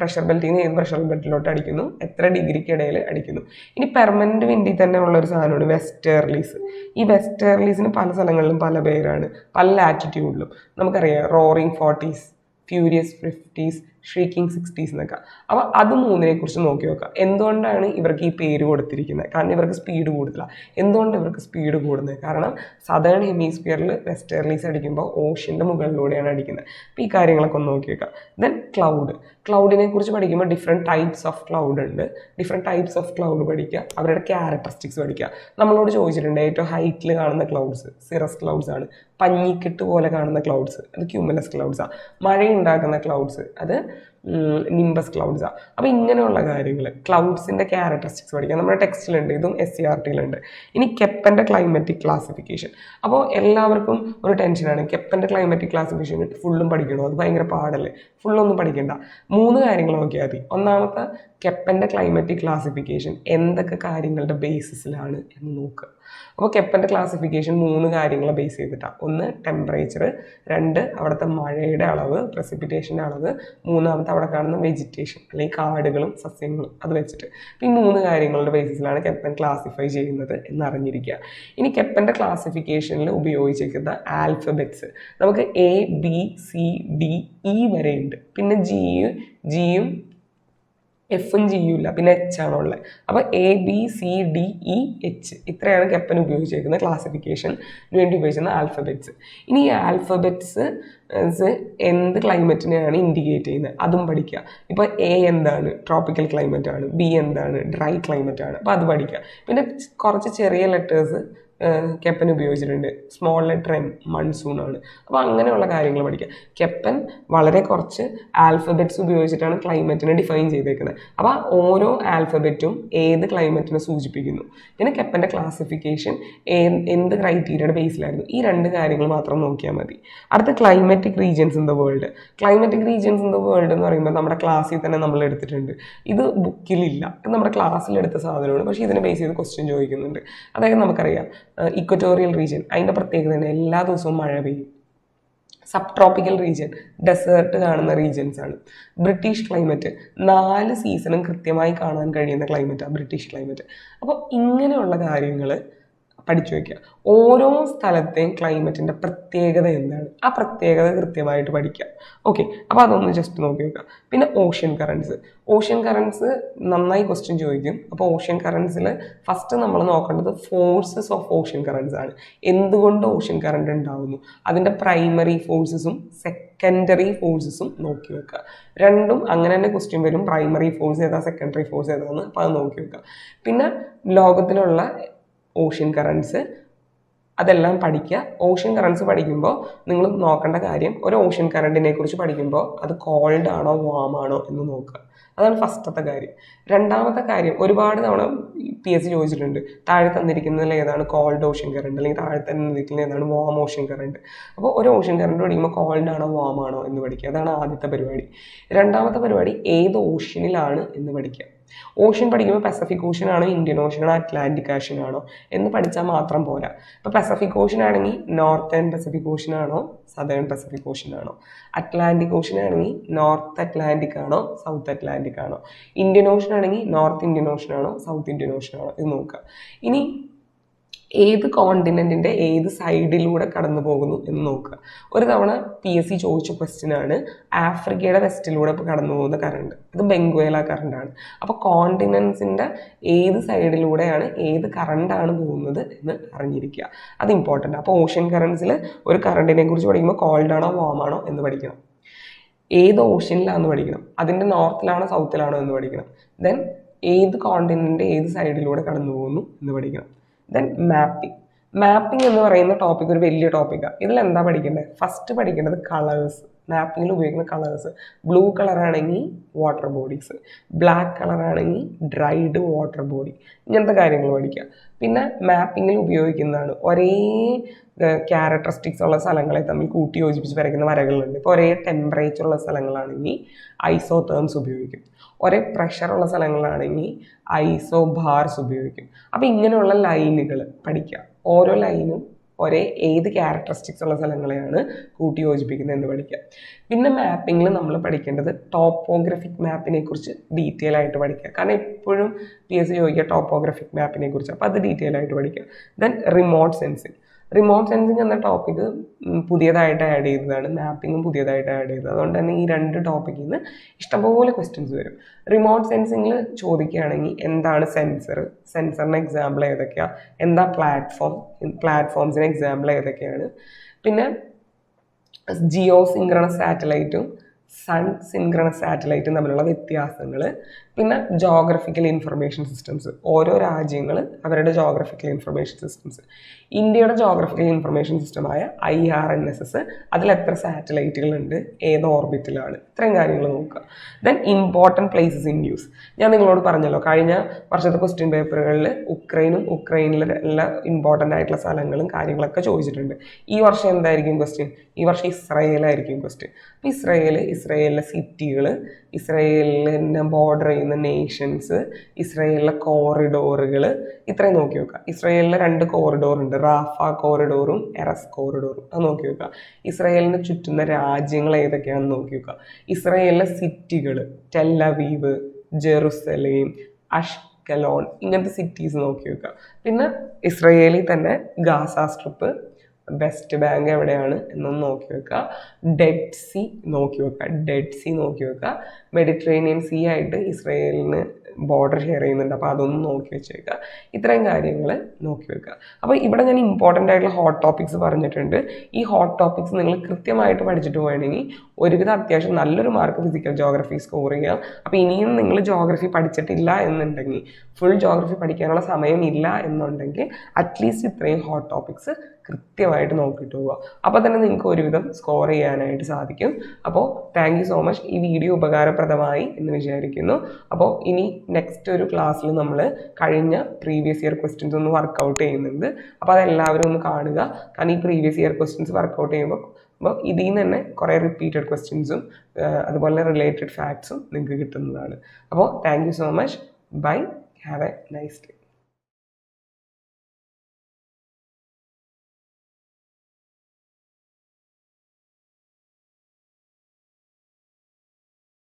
പ്രഷർ ബെൽറ്റിൽ നിന്ന് ഏത് പ്രഷർ ബെൽറ്റിലോട്ട് അടിക്കുന്നു? എത്ര ഡിഗ്രിക്ക് ഇടയിൽ അടിക്കുന്നു? ഇനി പെർമനന്റ് വിൻഡിൽ തന്നെ ഉള്ള ഒരു സാധനമാണ് വെസ്റ്റേർലീസ് ഈ വെസ്റ്റേർലീസിന് പല സ്ഥലങ്ങളിലും പല പേരാണ്. പല ലാറ്റിറ്റ്യൂഡിലും നമുക്കറിയാം roaring forties furious fifties shrieking sixties എന്നൊക്കെ. അപ്പോൾ അത് മൂന്നിനെ കുറിച്ച് നോക്കി നോക്കുക എന്തുകൊണ്ടാണ് ഇവർക്ക് ഈ പേര് കൊടുത്തിരിക്കുന്നത് കാരണം ഇവർക്ക് സ്പീഡ് കൂടുതലാണ് എന്തുകൊണ്ട് ഇവർക്ക് സ്പീഡ് കൂടുന്നത് കാരണം സദേൺ ഹെമിസ്ഫിയറിൽ വെസ്റ്റേർലീസ് അടിക്കുമ്പോൾ ഓഷ്യന്റെ മുകളിലൂടെയാണ് അടിക്കുന്നത് അപ്പോൾ ഈ കാര്യങ്ങളൊക്കെ ഒന്ന് നോക്കി വെക്കുക ദെൻ ക്ലൗഡ് ക്ലൗഡിനെ കുറിച്ച് പഠിക്കുമ്പോൾ ഡിഫറെന്റ് ടൈപ്സ് ഓഫ് ക്ലൗഡ് ഉണ്ട്. ഡിഫറെന്റ് ടൈപ്സ് ഓഫ് ക്ലൗഡ് പഠിക്കുക അവരുടെ ക്യാരക്ടറിസ്റ്റിക്സ് പഠിക്കുക നമ്മളോട് ചോദിച്ചിട്ടുണ്ട് ഏറ്റവും ഹൈറ്റിൽ കാണുന്ന ക്ലൗഡ്സ് സിറസ് ക്ലൗഡ്സ് ആണ്. പഞ്ഞിക്കെട്ട് പോലെ കാണുന്ന ക്ലൗഡ്സ് അത് ക്യൂമലസ് ക്ലൗഡ്സ് ആണ് മഴയുണ്ടാക്കുന്ന ക്ലൗഡ്സ് അത് നിംബസ് ക്ലൗഡ്സാണ് അപ്പോൾ ഇങ്ങനെയുള്ള കാര്യങ്ങൾ ക്ലൗഡ്സിന്റെ ക്യാരക്ടറിസ്റ്റിക്സ് പഠിക്കാം. നമ്മുടെ ടെക്സ്റ്റിലുണ്ട് ഇതും എസ് സി ആർ ടിയിലുണ്ട് ഇനി കെപ്പന്റെ ക്ലൈമറ്റിക് ക്ലാസിഫിക്കേഷൻ അപ്പോൾ എല്ലാവർക്കും ഒരു ടെൻഷനാണ് കെപ്പന്റെ ക്ലൈമറ്റിക് ക്ലാസിഫിക്കേഷൻ ഫുള്ളും പഠിക്കണോ? അത് ഭയങ്കര പാടല്ലേ? ഫുള്ളൊന്നും പഠിക്കണ്ട. മൂന്ന് കാര്യങ്ങൾ നോക്കിയാൽ മതി. ഒന്നാമത്തെ കെപ്പന്റെ ക്ലൈമറ്റിക് ക്ലാസിഫിക്കേഷൻ എന്തൊക്കെ കാര്യങ്ങളുടെ ബേസിസിലാണ് എന്ന് നോക്കുക അപ്പോൾ കെപ്പന്റെ ക്ലാസിഫിക്കേഷൻ മൂന്ന് കാര്യങ്ങളെ ബേസ് ചെയ്തിട്ടാണ് ഒന്ന് ടെമ്പറേച്ചർ രണ്ട് അവിടുത്തെ മഴയുടെ അളവ് പ്രസിപ്പിറ്റേഷന്റെ അളവ്. മൂന്നാമത്തെ അവിടെ കാണുന്ന വെജിറ്റേഷൻ അല്ലെങ്കിൽ കാടുകളും സസ്യങ്ങളും അത് വെച്ചിട്ട്. ഈ മൂന്ന് കാര്യങ്ങളുടെ ബേസിസിലാണ് കെപ്പൻ ക്ലാസിഫൈ ചെയ്യുന്നത് എന്നറിഞ്ഞിരിക്കുക. ഇനി കെപ്പന്റെ ക്ലാസിഫിക്കേഷനിൽ ഉപയോഗിച്ചിരിക്കുന്ന ആൽഫബെറ്റ്സ് നമുക്ക് A B C D E വരെ ഉണ്ട് പിന്നെ ജിയും ജിയും എഫും യു ഇല്ല പിന്നെ എച്ച് ആണ് ഉള്ളത്. അപ്പോൾ A B C D E H ഇത്രയാണ് കെപ്പൻ ഉപയോഗിച്ചിരിക്കുന്ന ക്ലാസിഫിക്കേഷൻ വേണ്ടി ഉപയോഗിക്കുന്ന ആൽഫബറ്റ്സ് ഇനി ഈ ആൽഫബറ്റ്സ് എന്ത് ക്ലൈമറ്റിനെയാണ് ഇൻഡിക്കേറ്റ് ചെയ്യുന്നത്? അതും പഠിക്കുക ഇപ്പോൾ എ എന്താണ്? ട്രോപ്പിക്കൽ ക്ലൈമറ്റ് ആണ്. ബി എന്താണ്? ഡ്രൈ ക്ലൈമറ്റ് ആണ്. അപ്പോൾ അത് പഠിക്കുക പിന്നെ കുറച്ച് ചെറിയ ലെറ്റേഴ്സ് കെപ്പൻ ഉപയോഗിച്ചിട്ടുണ്ട്. സ്മോൾ ലെറ്റർ എം മൺസൂൺ ആണ്. അപ്പോൾ അങ്ങനെയുള്ള കാര്യങ്ങൾ പഠിക്കുക കെപ്പൻ വളരെ കുറച്ച് ആൽഫബറ്റ്സ് ഉപയോഗിച്ചിട്ടാണ് ക്ലൈമറ്റിനെ ഡിഫൈൻ ചെയ്തേക്കുന്നത്. അപ്പോൾ ഓരോ ആൽഫബറ്റും ഏത് ക്ലൈമറ്റിനെ സൂചിപ്പിക്കുന്നു. പിന്നെ കെപ്പന്റെ ക്ലാസിഫിക്കേഷൻ എന്ത് ക്രൈറ്റീരിയയുടെ ബേസിലായിരുന്നു ഈ രണ്ട് കാര്യങ്ങൾ മാത്രം നോക്കിയാൽ മതി. അടുത്ത climatic regions in the world climatic regions in the world എന്ന് പറയുമ്പോൾ നമ്മുടെ ക്ലാസ്സിൽ തന്നെ നമ്മൾ എടുത്തിട്ടുണ്ട്. ഇത് ബുക്കിലില്ല ഇത് നമ്മുടെ ക്ലാസ്സിലെടുത്ത സാധനമാണ്. പക്ഷേ ഇതിനെ ബേസ് ചെയ്ത് ക്വസ്റ്റ്യൻ ചോദിക്കുന്നുണ്ട്. അതായത് നമുക്കറിയാം. ഇക്വറ്റോറിയൽ റീജിയൻ അതിന്റെ പ്രത്യേകത തന്നെ എല്ലാ ദിവസവും മഴ പെയ്യും. സബ് ട്രോപ്പിക്കൽ റീജിയൻ ഡെസേർട്ട് കാണുന്ന റീജിയൻസ് ആണ്. ബ്രിട്ടീഷ് ക്ലൈമറ്റ് നാല് സീസണും കൃത്യമായി കാണാൻ കഴിയുന്ന ക്ലൈമറ്റാണ് ബ്രിട്ടീഷ് ക്ലൈമറ്റ് അപ്പോൾ ഇങ്ങനെയുള്ള കാര്യങ്ങൾ പഠിച്ചു വയ്ക്കുക ഓരോ സ്ഥലത്തെയും ക്ലൈമറ്റിന്റെ പ്രത്യേകത എന്താണ്? ആ പ്രത്യേകത കൃത്യമായിട്ട് പഠിക്കുക. ഓക്കെ അപ്പോൾ അതൊന്ന് ജസ്റ്റ് നോക്കി വെക്കുക. പിന്നെ ഓഷ്യൻ കറൻസ് ഓഷ്യൻ കറൻസ് നന്നായി ക്വസ്റ്റ്യൻ ചോദിക്കും. അപ്പോൾ ഓഷ്യൻ കറൻസിൽ ഫസ്റ്റ് നമ്മൾ നോക്കേണ്ടത് ഫോഴ്സസ് ഓഫ് ഓഷ്യൻ കറൻസ് ആണ്. എന്തുകൊണ്ട് ഓഷ്യൻ കറണ്ട് ഉണ്ടാകുന്നു അതിന്റെ പ്രൈമറി ഫോഴ്സസും സെക്കൻഡറി ഫോഴ്സസും നോക്കി വെക്കുക. രണ്ടും അങ്ങനെ തന്നെ ക്വസ്റ്റ്യൻ വരും. പ്രൈമറി ഫോഴ്സ് ഏതാ സെക്കൻഡറി ഫോഴ്സ് ഏതാന്ന്. അപ്പോൾ അത് നോക്കി വെക്കുക. പിന്നെ ലോകത്തിലുള്ള ഓഷ്യൻ കറൻസ് അതെല്ലാം പഠിക്കുക. ഓഷ്യൻ കറൻസ് പഠിക്കുമ്പോൾ നിങ്ങൾ നോക്കേണ്ട കാര്യം ഒരു ഓഷ്യൻ കറണ്ടിനെ കുറിച്ച് പഠിക്കുമ്പോൾ അത് കോൾഡ് ആണോ വാം ആണോ എന്ന് നോക്കുക. അതാണ് ഫസ്റ്റത്തെ കാര്യം. രണ്ടാമത്തെ കാര്യം ഒരുപാട് തവണ പി എസ് സി ചോദിച്ചിട്ടുണ്ട്. താഴെ തന്നിരിക്കുന്നതിൽ ഏതാണ്? കോൾഡ് ഓഷ്യൻ കറണ്ട് അല്ലെങ്കിൽ താഴെ തന്നിരിക്കുന്നതിൽ ഏതാണ്? വാം ഓഷ്യൻ കറണ്ട് അപ്പോൾ ഒരു ഓഷ്യൻ കറണ്ട് പഠിക്കുമ്പോൾ കോൾഡ് ആണോ വാം ആണോ എന്ന് പഠിക്കുക. അതാണ് ആദ്യത്തെ പരിപാടി. രണ്ടാമത്തെ പരിപാടി ഏത് ഓഷ്യനിലാണ് എന്ന് പഠിക്കുക. ഓഷ്യൻ പഠിക്കുമ്പോൾ പസഫിക് ഓഷ്യൻ ആണോ ഇന്ത്യൻ ഓഷ്യൻ ആണോ അറ്റ്ലാന്റിക് ഓഷ്യൻ ആണോ എന്ന് പഠിച്ചാൽ മാത്രം പോരാ. ഇപ്പോൾ പസഫിക് ഓഷ്യൻ ആണെങ്കിൽ നോർത്തേൺ പസഫിക് ഓഷ്യൻ ആണോ സദേൺ പസഫിക് ഓഷ്യൻ ആണോ? അറ്റ്ലാന്റിക് ഓഷ്യൻ ആണെങ്കിൽ നോർത്ത് അറ്റ്ലാന്റിക് ആണോ സൗത്ത് അറ്റ്ലാന്റിക് ആണോ? ഇന്ത്യൻ ഓഷ്യൻ ആണെങ്കിൽ നോർത്ത് ഇന്ത്യൻ ഓഷ്യൻ ആണോ സൗത്ത് ഇന്ത്യൻ ഓഷ്യൻ ആണോ? ഇത് നോക്കുക. ഇനി ഏത് കോണ്ടിനെന്റിന്റെ ഏത് സൈഡിലൂടെ കടന്നു പോകുന്നു എന്ന് നോക്കുക. ഒരു തവണ പി എസ് സി ചോദിച്ച ക്വസ്റ്റ്യൻ ആണ് ആഫ്രിക്കയുടെ വെസ്റ്റിലൂടെ കടന്നു പോകുന്ന കറണ്ട് ഇത് ബംഗ്വേല കറണ്ടാണ് അപ്പോൾ കോണ്ടിനൻസിന്റെ ഏത് സൈഡിലൂടെയാണ് ഏത് കറണ്ടാണ് പോകുന്നത് എന്ന് അറിഞ്ഞിരിക്കുക. അത് ഇമ്പോർട്ടന്റ് അപ്പോൾ ഓഷ്യൻ കറൻസിൽ ഒരു കറണ്ടിനെ കുറിച്ച് പഠിക്കുമ്പോൾ കോൾഡ് ആണോ വാം ആണോ എന്ന് പഠിക്കണം. ഏത് ഓഷ്യനിലാണെന്ന് പഠിക്കണം. അതിന്റെ നോർത്തിലാണോ സൗത്തിലാണോ എന്ന് പഠിക്കണം. ദെൻ ഏത് കോണ്ടിനെന്റ് ഏത് സൈഡിലൂടെ കടന്നു പോകുന്നു എന്ന് പഠിക്കണം. ദെൻ മാപ്പിംഗ് മാപ്പിംഗ് എന്ന് പറയുന്ന ടോപ്പിക് ഒരു വലിയ ടോപ്പിക്കാണ് ഇതിൽ എന്താ പഠിക്കേണ്ടത് ഫസ്റ്റ് പഠിക്കേണ്ടത് കളേഴ്സ് മാപ്പിങ്ങിൽ ഉപയോഗിക്കുന്ന കളേഴ്സ് ബ്ലൂ കളറാണെങ്കിൽ വാട്ടർ ബോഡീസ് ബ്ലാക്ക് കളറാണെങ്കിൽ ഡ്രൈഡ് വാട്ടർ ബോഡി ഇങ്ങനത്തെ കാര്യങ്ങൾ പഠിക്കുക. പിന്നെ മാപ്പിങ്ങിൽ ഉപയോഗിക്കുന്നതാണ്. ഒരേ ക്യാരക്ടറിസ്റ്റിക്സ് ഉള്ള സ്ഥലങ്ങളെ തമ്മിൽ കൂട്ടി യോജിപ്പിച്ച് വരയ്ക്കുന്ന വരകളുണ്ട്. ഇപ്പോൾ ഒരേ ടെമ്പറേച്ചർ ഉള്ള സ്ഥലങ്ങളാണെങ്കിൽ ഐസോ തേംസ് ഉപയോഗിക്കും. ഒരേ പ്രഷർ ഉള്ള സ്ഥലങ്ങളാണെങ്കിൽ ഐസോ ബാർസ് ഉപയോഗിക്കും. അപ്പോൾ ഇങ്ങനെയുള്ള ലൈനുകൾ പഠിക്കുക. ഓരോ ലൈനും ഒരേ ഏത് ക്യാരക്ടറിസ്റ്റിക്സ് ഉള്ള സ്ഥലങ്ങളെയാണ് കൂട്ടി യോജിപ്പിക്കുന്നത് എന്ന് പഠിക്കുക. പിന്നെ മാപ്പിങ്ങിൽ നമ്മൾ പഠിക്കേണ്ടത് ടോപ്പോഗ്രഫിക് മാപ്പിനെ കുറിച്ച് ഡീറ്റെയിൽ ആയിട്ട് പഠിക്കുക. കാരണം എപ്പോഴും പി എസ് സി ചോദിക്കുക ടോപ്പോഗ്രഫിക് മാപ്പിനെ കുറിച്ച്. അപ്പോൾ അത് ഡീറ്റെയിൽ ആയിട്ട് പഠിക്കുക. Then remote sensing remote sensing എന്ന ടോപ്പിക്ക് പുതിയതായിട്ട് ആഡ് ചെയ്തതാണ്. മാപ്പിങ്ങും പുതിയതായിട്ട് ആഡ് ചെയ്തത് അതുകൊണ്ട് തന്നെ ഈ രണ്ട് ടോപ്പിക്കിൽ നിന്ന് ഇഷ്ടംപോലെ ക്വസ്റ്റ്യൻസ് വരും. റിമോട്ട് സെൻസിങ്ങിൽ ചോദിക്കുകയാണെങ്കിൽ എന്താണ് സെൻസർ സെൻസറിന് എക്സാമ്പിൾ ഏതൊക്കെയാണ് എന്താ പ്ലാറ്റ്ഫോം പ്ലാറ്റ്ഫോംസിന് എക്സാമ്പിൾ ഏതൊക്കെയാണ്? പിന്നെ ജിയോ സിങ്ക്രണസ് സാറ്റലൈറ്റും സൺ സിൻക്രണസ് സാറ്റലൈറ്റും തമ്മിലുള്ള വ്യത്യാസങ്ങൾ പിന്നെ ജോഗ്രഫിക്കൽ ഇൻഫർമേഷൻ സിസ്റ്റംസ് ഓരോ രാജ്യങ്ങൾ അവരുടെ ജോഗ്രഫിക്കൽ ഇൻഫർമേഷൻ സിസ്റ്റംസ് ഇന്ത്യയുടെ geographical information സിസ്റ്റമായ I R N S S അതിൽ എത്ര സാറ്റലൈറ്റുകളുണ്ട് ഏത് ഓർബിറ്റിലാണ് ഇത്രയും കാര്യങ്ങൾ നോക്കുക. Then important places in news ഞാൻ നിങ്ങളോട് പറഞ്ഞല്ലോ കഴിഞ്ഞ വർഷത്തെ ക്വസ്റ്റ്യൻ പേപ്പറുകളിൽ ഉക്രൈനും ഉക്രൈനിലെ എല്ലാ ഇമ്പോർട്ടന്റ് ആയിട്ടുള്ള സ്ഥലങ്ങളും കാര്യങ്ങളൊക്കെ ചോദിച്ചിട്ടുണ്ട്. ഈ വർഷം എന്തായിരിക്കും ക്വസ്റ്റ്യൻ ഈ വർഷം ഇസ്രയേലായിരിക്കും ക്വസ്റ്റ്യൻ അപ്പോൾ ഇസ്രയേൽ ഇസ്രയേലിലെ സിറ്റികൾ ഇസ്രയേലിന്റെ ബോർഡർ ചെയ്യുന്ന നേഷൻസ് ഇസ്രയേലിലെ കോറിഡോറുകൾ ഇത്രയും നോക്കി വെക്കുക ഇസ്രയേലിലെ രണ്ട് കോറിഡോർ ഉണ്ട്. റാഫ കോറിഡോറും എറസ് കോറിഡോറും അത് നോക്കി വെക്കുക ഇസ്രയേലിന് ചുറ്റുന്ന രാജ്യങ്ങൾ ഏതൊക്കെയാണെന്ന് നോക്കി വെക്കുക ഇസ്രയേലിലെ സിറ്റികൾ ടെല്ലവീവ് ജെറുസലേം അഷ്കലോൺ ഇങ്ങനത്തെ സിറ്റീസ് നോക്കി വെക്കുക പിന്നെ ഇസ്രയേലിൽ തന്നെ ഗാസ സ്ട്രിപ്പ് വെസ്റ്റ് ബാങ്ക് എവിടെയാണ് എന്നൊന്ന് നോക്കി വെക്കുക. ഡെഡ് സി നോക്കി വെക്കുക. ഡെഡ് സി നോക്കി വെക്കുക. മെഡിറ്ററേനിയൻ സീ ആയിട്ട് ഇസ്രയേലിന് ബോർഡർ ഷെയർ ചെയ്യുന്നുണ്ട്. അപ്പോൾ അതൊന്ന് നോക്കി വെച്ചേക്കുക ഇത്രയും കാര്യങ്ങൾ നോക്കി വെക്കുക അപ്പോൾ ഇവിടെ ഞാൻ ഇമ്പോർട്ടന്റ് ആയിട്ടുള്ള ഹോട്ട് ടോപ്പിക്സ് പറഞ്ഞിട്ടുണ്ട്. ഈ ഹോട്ട് ടോപ്പിക്സ് നിങ്ങൾ കൃത്യമായിട്ട് പഠിച്ചിട്ട് പോകണമെങ്കിൽ ഒരുവിധം അത്യാവശ്യം നല്ലൊരു മാർക്ക് ഫിസിക്കൽ ജോഗ്രഫി സ്കോർ ചെയ്യാം. അപ്പോൾ ഇനിയും നിങ്ങൾ ജോഗ്രഫി പഠിച്ചിട്ടില്ല എന്നുണ്ടെങ്കിൽ ഫുൾ ജോഗ്രഫി പഠിക്കാനുള്ള സമയം ഇല്ല എന്നുണ്ടെങ്കിൽ അറ്റ്ലീസ്റ്റ് ഇത്രയും ഹോട്ട് ടോപ്പിക്സ് കൃത്യമായിട്ട് നോക്കിയിട്ട് പോവുക. അപ്പോൾ തന്നെ നിങ്ങൾക്ക് ഒരുവിധം സ്കോർ ചെയ്യാനായിട്ട് സാധിക്കും. അപ്പോൾ താങ്ക് സോ മച്ച് ഈ വീഡിയോ ഉപകാരപ്രദമായി എന്ന് വിചാരിക്കുന്നു. അപ്പോൾ ഇനി നെക്സ്റ്റ് ഒരു ക്ലാസ്സിൽ നമ്മൾ കഴിഞ്ഞ പ്രീവിയസ് ഇയർ ക്വസ്റ്റ്യൻസ് ഒന്ന് വർക്കൗട്ട് ചെയ്യുന്നുണ്ട്. അപ്പോൾ അതെല്ലാവരും ഒന്ന് കാണുക. കാരണം ഈ പ്രീവിയസ് ഇയർ ക്വസ്റ്റ്യൻസ് വർക്കൗട്ട് ചെയ്യുമ്പോൾ അപ്പോൾ ഇതിൽ നിന്ന് തന്നെ കുറേ റിപ്പീറ്റഡ് ക്വസ്റ്റ്യൻസും അതുപോലെ റിലേറ്റഡ് ഫാക്ട്സും നിങ്ങൾക്ക് കിട്ടുന്നതാണ്. അപ്പോൾ thank you so much bye have a nice day